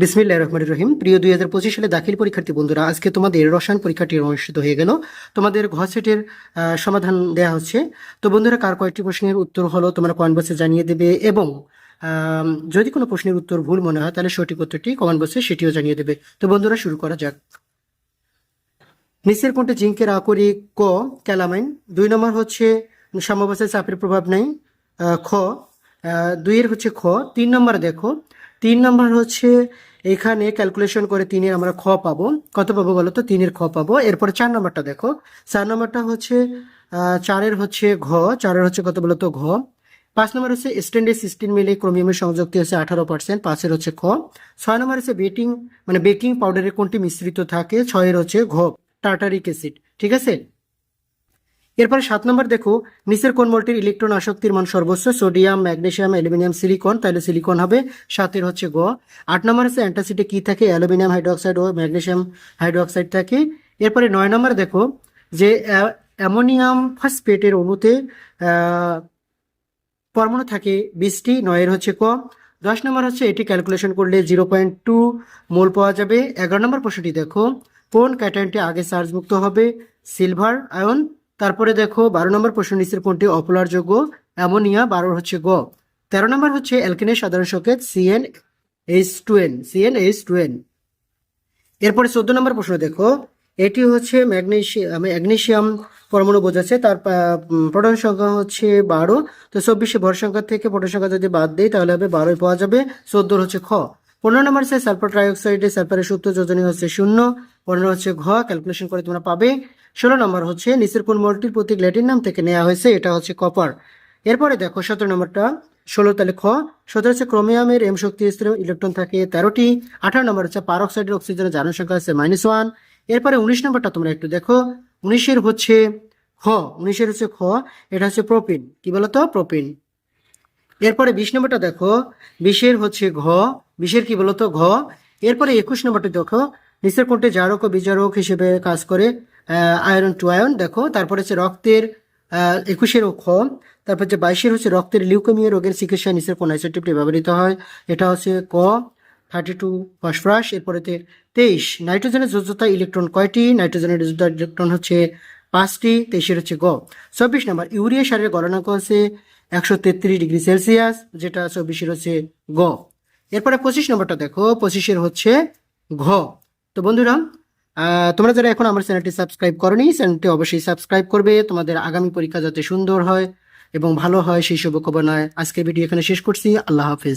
বিসমিল্লাহ রহমান রহিম। প্রিয় দুই হাজার পঁচিশ সালে দাখিল পরীক্ষার্থী বন্ধুরা, আজকে তোমাদের রসায়ন পরীক্ষাটি অনুষ্ঠিত হয়ে গেল। তোমাদের ঘ সেটের সমাধান দেওয়া হচ্ছে। তো বন্ধুরা, কার কয়েকটি প্রশ্নের উত্তর হলো তোমরা কমেন্ট বক্সে জানিয়ে দেবে এবং যদি কোনো প্রশ্নের উত্তর ভুল মনে হয়, তাহলে সঠিক উত্তরটি কমেন্ট বক্সে সেটিও জানিয়ে দেবে। তো বন্ধুরা, শুরু করা যাক। নিচের কোনটি জিঙ্কের আকরিক ক, ক্যালামাইন। দুই নম্বর হচ্ছে সাম্যাবস্থায় চাপের প্রভাব নেই খ। দুইয়ের হচ্ছে খ। তিন নম্বর দেখো তিন নম্বর হচ্ছে, এখানে ক্যালকুলেশন করে তিনের আমরা খ পাবো। কত পাবো বলো তো? তিনের খ পাবো। এরপরে চার নম্বরটা দেখো। চার নম্বরটা হচ্ছে চারের হচ্ছে ঘ। চারের হচ্ছে কত বলো তো? ঘ। পাঁচ নম্বর হচ্ছে স্ট্যান্ডার্ড সিক্সটিন মিলে ক্রোমিয়ামের সংযুক্তি হচ্ছে আঠারো পার্সেন্ট পাঁচের হচ্ছে খ। ছয় নম্বর হচ্ছে বেটিং মানে বেকিং পাউডারের কোনটি মিশ্রিত থাকে? ছয়ের হচ্ছে ঘ। টার্টারিক অ্যাসিড ঠিক আছে? এরপরে সাত নম্বর দেখো, নিচের কোন মলটির ইলেকট্রন আসক্তির মান সর্বোচ্চ? সোডিয়াম, ম্যাগনেসিয়াম, অ্যালুমিনিয়াম, সিলিকন, তাহলে সিলিকন হবে সাতের হচ্ছে গ। আট নম্বর হচ্ছে অ্যান্টাসিডে কি থাকে? অ্যালুমিনিয়াম হাইড্রোক্সাইড ও ম্যাগনেসিয়াম হাইড্রোক্সাইড থাকে। এরপরে নয় নম্বর দেখো, যে অ্যামোনিয়াম ফসফেটের অণুতে পরমাণু থাকে বিশটি, নয়ের হচ্ছে ক। দশ নম্বর হচ্ছে এটি ক্যালকুলেশন করলে জিরো পয়েন্ট টু মোল পাওয়া যাবে। এগারো নম্বর প্রশ্নটি দেখো, কোন ক্যাটায়নটি আগে চার্জ মুক্ত হবে? সিলভার আয়ন তারপরে দেখো, বারো নম্বর প্রশ্ন নিচের কোনটি অপোলার যোগ্য? অ্যামোনিয়া, বারোর হচ্ছে গ। তেরো নম্বর হচ্ছে অ্যালকেনের সাধারণ সংকেত CN H two N CN H two N এরপরে চোদ্দ নম্বর প্রশ্ন দেখো, এটি হচ্ছে ম্যাগনেশিয়াম ম্যাগনেশিয়াম পরমাণু বোঝাচ্ছে, তার প্রোটন সংখ্যা হচ্ছে বারো। তো চব্বিশে ভর সংখ্যা থেকে প্রোটন সংখ্যা যদি বাদ দেই, তাহলে হবে বারোই পাওয়া যাবে। চোদ্দোর হচ্ছে খ। পনেরো নম্বর হচ্ছে সালফার ট্রাইঅক্সাইডে সালফারের সূত্র যোজনী হচ্ছে শূন্য। পনেরো হচ্ছে ঘ, ক্যালকুলেশন করে তোমরা পাবে। ষোলো নম্বর হচ্ছে, নিচের কোন মলটির প্রতীক ল্যাটিন নাম থেকে নেওয়া হয়েছে, এটা হচ্ছে কপার। এরপরে দেখো, সতেরো নম্বরটা, ষোলো তাহলে খ। সতেরো হচ্ছে ক্রোমিয়ামের এম শক্তি স্তরে ইলেকট্রন থাকে, তেরোটি। আঠারো নম্বর হচ্ছে পারক্সাইডের অক্সিজেনের জারণ সংখ্যা হচ্ছে মাইনাস ওয়ান এরপরে উনিশ নম্বরটা তোমরা একটু দেখো, উনিশের হচ্ছে খ। উনিশের হচ্ছে খ, এটা হচ্ছে প্রোপিন কি বলতো? প্রোপিন এরপরে বিশ নম্বরটা দেখো, বিশের হচ্ছে ঘ। বিশের কি বলতো? ঘ। এরপরে একুশ নম্বরটা দেখো, নিচের কোনটি জারক ও বিজারক হিসেবে কাজ করে? আয়রন টু আয়ন দেখো। তারপরে হচ্ছে রক্তের একুশের খ। তারপর হচ্ছে বাইশের হচ্ছে রক্তের লিউকেমিয়া রোগের চিকিৎসা নিচের কোন আইসোটিপটি ব্যবহৃত হয়? এটা হচ্ছে ক থার্টি টু ফসফরাস এরপরে তে- তেইশ। নাইট্রোজেনের যোজ্যতা ইলেকট্রন কয়টি? নাইট্রোজেনের যোজ্যতা ইলেকট্রন হচ্ছে পাঁচটি, তেইশের হচ্ছে গ। চব্বিশ নম্বর, ইউরিয়া সারের গণনাঙ্ক হচ্ছে? একশো তেত্রিশ ডিগ্রি সেলসিয়াস, যেটা চব্বিশের হচ্ছে গ। এরপরে পঁচিশ নম্বরটা দেখো, পঁচিশের হচ্ছে ঘ। তো বন্ধুরা তোমরা যারা এখন আমার চ্যানেলটি সাবস্ক্রাইব করনি, চ্যানেলটি অবশ্যই সাবস্ক্রাইব করবে। তোমাদের আগামী পরীক্ষা যাতে সুন্দর হয় এবং ভালো হয়, সেই শুভকামনায় আজকের ভিডিও এখানে শেষ করছি। আল্লাহ হাফেজ।